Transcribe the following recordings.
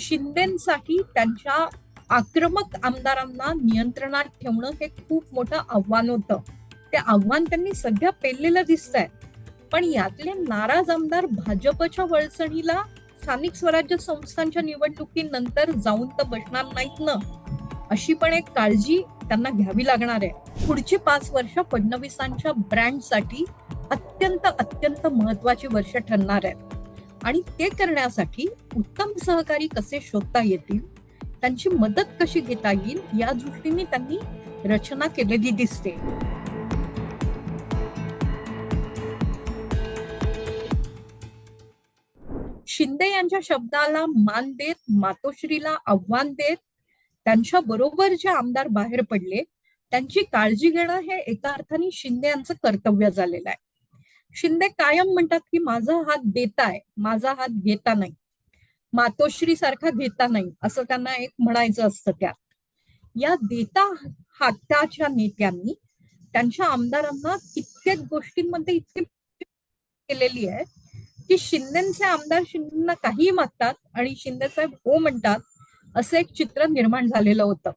शिंदेसाठी त्यांच्या आक्रमक आमदारांना नियंत्रणात ठेवणं हे खूप मोठं आव्हान होतं. ते आव्हान त्यांनी सध्या पेललेलं दिसतंय. पण यातले नाराज आमदार भाजपच्या वळसणीला स्थानिक स्वराज्य संस्थांच्या निवडणुकीनंतर जाऊन तर बसणार नाहीत ना? अशी पण एक काळजी त्यांना घ्यावी लागणार आहे. पुढची पाच वर्ष फडणवीसांच्या ब्रँडसाठी अत्यंत अत्यंत महत्वाची वर्ष ठरणार आहेत आणि ते करण्यासाठी उत्तम सहकारी कसे शोधता येतील त्यांची मदत कशी घेता येईल या दृष्टीने त्यांनी रचना केलेली दिसते. शिंदे यांच्या शब्दाला मान देत मातोश्रीला आव्हान देत त्यांच्या बरोबर जे आमदार बाहेर पडले त्यांची काळजी घेणं हे एका अर्थाने शिंदे यांचं कर्तव्य झालेलं आहे. शिंदे कायम म्हणतात की माझा हात देताय माझा हात घेता नाही. मातोश्री सारखा घेता नाही असं त्यांना एक म्हणायचं असतं त्यात. या देता हाताच्या नेत्यांनी त्यांच्या आमदारांना कित्येक गोष्टींमध्ये इतकी केलेली आहे की शिंदेचे आमदार शिंदेना काहीही मागतात आणि शिंदे साहेब हो म्हणतात असं एक चित्र निर्माण झालेलं होतं.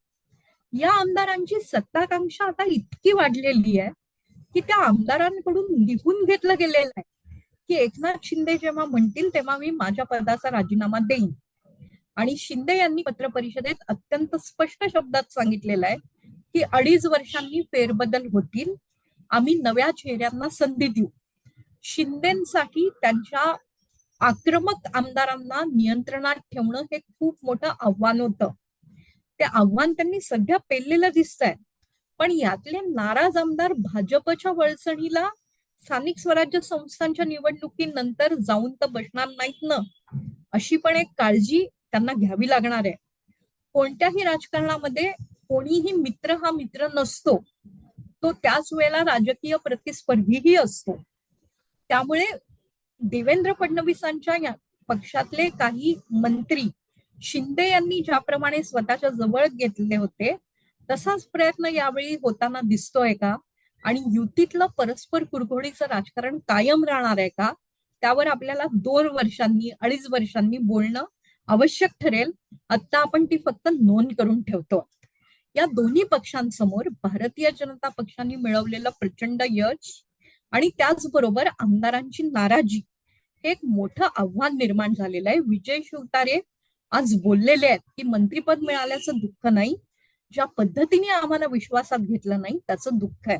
या आमदारांची सत्ताकांक्षा आता इतकी वाढलेली आहे की त्या आमदारांकडून लिहून घेतलं गेलेलं आहे की एकनाथ शिंदे जेव्हा म्हणतील तेव्हा मी माझ्या पदाचा राजीनामा देईन. आणि शिंदे यांनी पत्र परिषदेत अत्यंत स्पष्ट शब्दात सांगितलेलं आहे की अडीच वर्षांनी फेरबदल होतील. आम्ही नव्या चेहऱ्यांना संधी देऊ. शिंदेसाठी त्यांच्या आक्रमक आमदारांना नियंत्रणात ठेवणं हे खूप मोठं आव्हान होतं. ते आव्हान त्यांनी सध्या पेललेलं दिसतंय. पण यातले नाराज आमदार भाजपच्या वळसणीला स्थानिक स्वराज्य संस्थांच्या निवडणुकीनंतर जाऊन तर बसणार नाहीत ना? अशी पण एक काळजी त्यांना घ्यावी लागणार आहे. कोणत्याही राजकारणामध्ये कोणीही मित्र हा मित्र नसतो. तो त्याच वेळेला राजकीय प्रतिस्पर्धीही असतो. त्यामुळे देवेंद्र फडणवीसांच्या या पक्षातले काही मंत्री शिंदे यांनी ज्याप्रमाणे स्वतःच्या जवळ घेतले होते तसाच प्रयत्न यावेळी होताना दिसतोय का? आणि युतीतलं परस्पर कुरघोडीचं राजकारण कायम राहणार आहे का? त्यावर आपल्याला दोन वर्षांनी अडीच वर्षांनी बोलणं आवश्यक ठरेल. आता आपण ती फक्त नोंद करून ठेवतो. या दोन्ही पक्षांसमोर भारतीय जनता पक्षाने मिळवलेलं प्रचंड यश आणि त्याचबरोबर आमदारांची नाराजी हे एक मोठं आव्हान निर्माण झालेलं आहे. विजय शिवतारे आज बोललेले आहेत की मंत्रीपद मिळाल्याचं दुःख नाही ज्या पद्धतीने आम्हाला विश्वासात घेतलं नाही त्याचं दुःख आहे.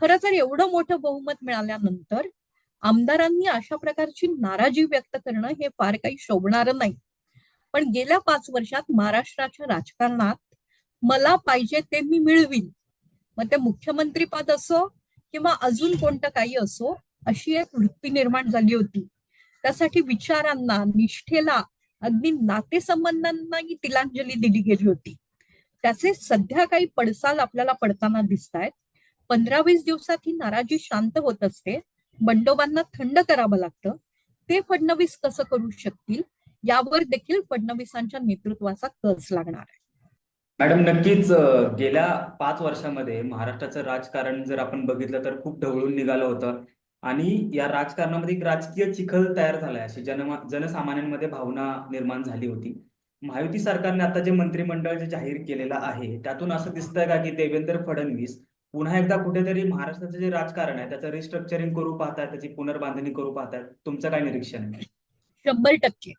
खरं तर एवढं मोठं बहुमत मिळाल्यानंतर आमदारांनी अशा प्रकारची नाराजी व्यक्त करणं हे फार काही शोभणारं नाही. पण गेल्या पाच वर्षात महाराष्ट्राच्या राजकारणात मला पाहिजे ते मी मिळवीन. मग ते मुख्यमंत्री पद असो किंवा अजून कोणतं काही असो अशी एक वृत्ती निर्माण झाली होती. त्यासाठी विचारांना निष्ठेला अगदी नातेसंबंधांनाही तिलांजली दिली गेली होती. त्याचे सध्या काही पडसाल आपल्याला पडताना दिसत आहेत पंधरा वीस दिवसात ही नाराजी शांत होत असते. बंडोबांना थंड करावं लागतं. ते फडणवीस कसं करू शकतील? यावर देखील फडणवीसांच्या नेतृत्वाचा कस लागणार आहे? मॅडम नक्कीच गेल्या पाच वर्षामध्ये महाराष्ट्राचं राजकारण जर आपण बघितलं तर खूप ढवळून निघालं होतं. आणि या राजकारणामध्ये एक राजकीय चिखल तयार झालाय अशी जन जनसामान्यांमध्ये भावना निर्माण झाली होती. महायुती सरकारने आता जे मंत्रिमंडळ जे जाहीर केलेलं आहे त्यातून असं दिसतंय का की देवेंद्र फडणवीस पुन्हा एकदा कुठेतरी महाराष्ट्राचं जे राजकारण आहे त्याचं रिस्ट्रक्चरिंग करू पाहतात त्याची पुनर्बांधणी करू पाहतात तुमचं काय निरीक्षण आहे? शंभर टक्के.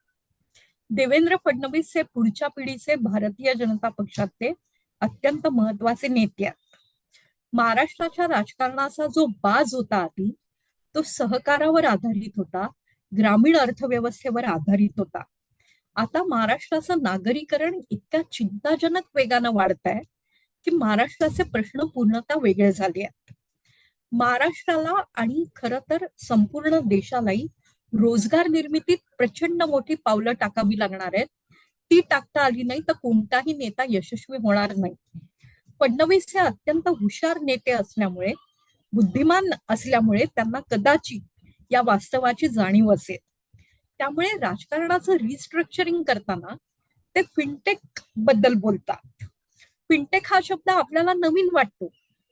देवेंद्र फडणवीस हे पुढच्या पिढीचे भारतीय जनता पक्षाचे अत्यंत महत्त्वाचे नेते आहेत. महाराष्ट्राच्या राजकारणाचा जो बाज होता आधी तो सहकारावर आधारित होता ग्रामीण अर्थव्यवस्थेवर आधारित होता. आता महाराष्ट्राचं नागरीकरण इतक्या चिंताजनक वेगानं वाढत आहे की महाराष्ट्राचे प्रश्न पूर्णतः वेगळे झाले आहेत. महाराष्ट्राला आणि खर तर संपूर्ण देशालाही रोजगार निर्मितीत प्रचंड मोठी पावलं टाकावी लागणार आहेत. ती टाकता आली नाही तर कोणताही नेता यशस्वी होणार नाही. फडणवीस हे अत्यंत हुशार नेते असल्यामुळे बुद्धिमान असल्यामुळे त्यांना कदाचित या वास्तवाची जाणीव असेल. त्यामुळे राजकारणाचं रिस्ट्रक्चरिंग करताना ते फिनटेकबद्दल बोलतात. फिनटेक हा शब्द आपल्याला नवीन वाटतो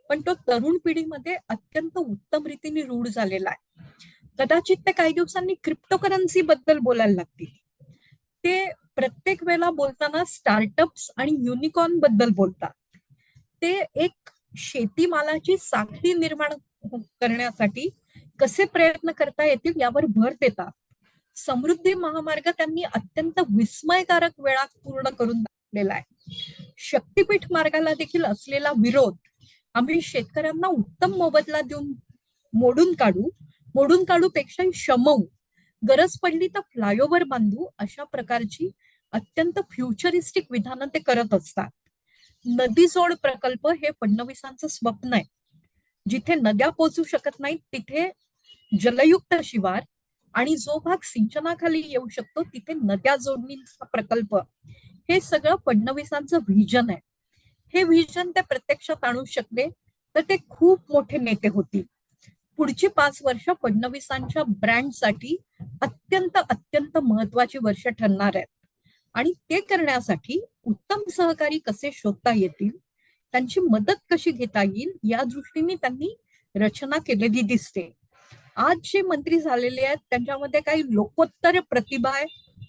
पण तो तरुण पिढीमध्ये अत्यंत उत्तम रीतीने रूढ झालेला आहे. कदाचित ते काही दिवसांनी क्रिप्टोकरन्सी बद्दल बोलायला लागतील. ते प्रत्येक वेळेला बोलताना स्टार्टअप्स आणि युनिकॉर्नबद्दल बोलतात. ते एक शेतीमालाची साखळी निर्माण करण्यासाठी कसे प्रयत्न करता येतील यावर भर देतात. समृद्धी महामार्ग त्यांनी अत्यंत विस्मयकारक वेळात पूर्ण करून दाखवलेला आहे. शक्तीपीठ मार्गाला देखील असलेला विरोध आम्ही शेतकऱ्यांना उत्तम मोबदला देऊन मोडून काढू मोडून काढू पेक्षा शमवू गरज पडली तर फ्लायओव्हर बांधू अशा प्रकारची अत्यंत फ्युचरिस्टिक विधानं ते करत असतात. नदी जोड प्रकल्प हे फडणवीसांचं स्वप्न आहे. जिथे नद्या पोचू शकत नाहीत तिथे जलयुक्त शिवार आणि जो भाग सिंचनाखाली येऊ शकतो तिथे नद्या जोडणीचा प्रकल्प. हे सगळं फडणवीसांचं व्हिजन आहे. हे व्हिजन ते प्रत्यक्षात आणू शकले तर ते खूप मोठे नेते होतील. पुढची पाच वर्ष फडणवीसांच्या ब्रँडसाठी अत्यंत अत्यंत महत्वाची वर्ष ठरणार आहेत. आणि ते करण्यासाठी उत्तम सहकारी कसे शोधता येतील त्यांची मदत कशी घेता येईल या दृष्टीने त्यांनी रचना केलेली दिसते. आज जे मंत्री झालेले आहेत त्यांच्यामध्ये काही लोकोत्तर प्रतिभा आहे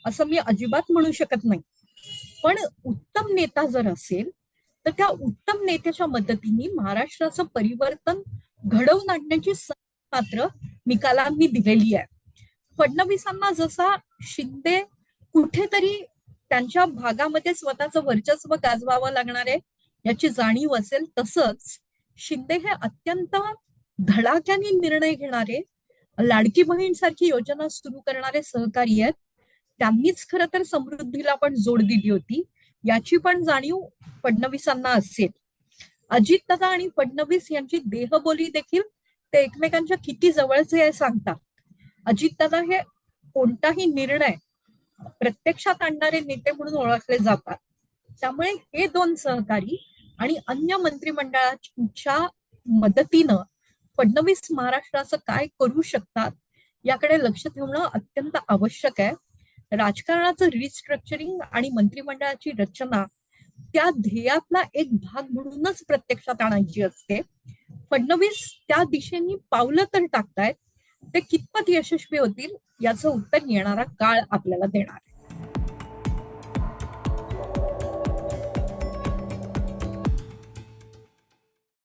असं मी अजिबात म्हणू शकत नाही. पण उत्तम नेता जर असेल तर त्या उत्तम नेत्याच्या मदतीने महाराष्ट्राचं परिवर्तन घडवून आणण्याची मात्र निकालांनी दिलेली आहे. फडणवीसांना जसा शिंदे कुठेतरी त्यांच्या भागामध्ये स्वतःचं वर्चस्व गाजवावं लागणार आहे याची जाणीव असेल तसंच शिंदे हे अत्यंत धडाक्याने निर्णय घेणारे लाडकी बहीण सारखी योजना सुरू करणारे सहकारी आहेत. त्यांनीच खर तर समृद्धीला पण जोड दिली होती. याची पण जाणीव फडणवीसांना असेल. अजितदादा आणि फडणवीस यांची देहबोली देखील ते एकमेकांच्या किती जवळचे आहे सांगतात अजितदादा हे कोणताही निर्णय प्रत्यक्षात आणणारे नेते म्हणून ओळखले जातात. त्यामुळे हे दोन सहकारी आणि अन्य मंत्रिमंडळाच्या मदतीनं फडणवीस महाराष्ट्राचं काय करू शकतात याकडे लक्ष ठेवणं अत्यंत आवश्यक आहे. राजकारणाचं रिस्ट्रक्चरिंग आणि मंत्रिमंडळाची रचना त्या ध्येयातला एक भाग म्हणूनच प्रत्यक्षात आणायची असते. फडणवीस त्या दिशेने पावलं तर टाकतायत ते कितपत यशस्वी होतील याचं उत्तर येणारा काळ आपल्याला देणार आहे.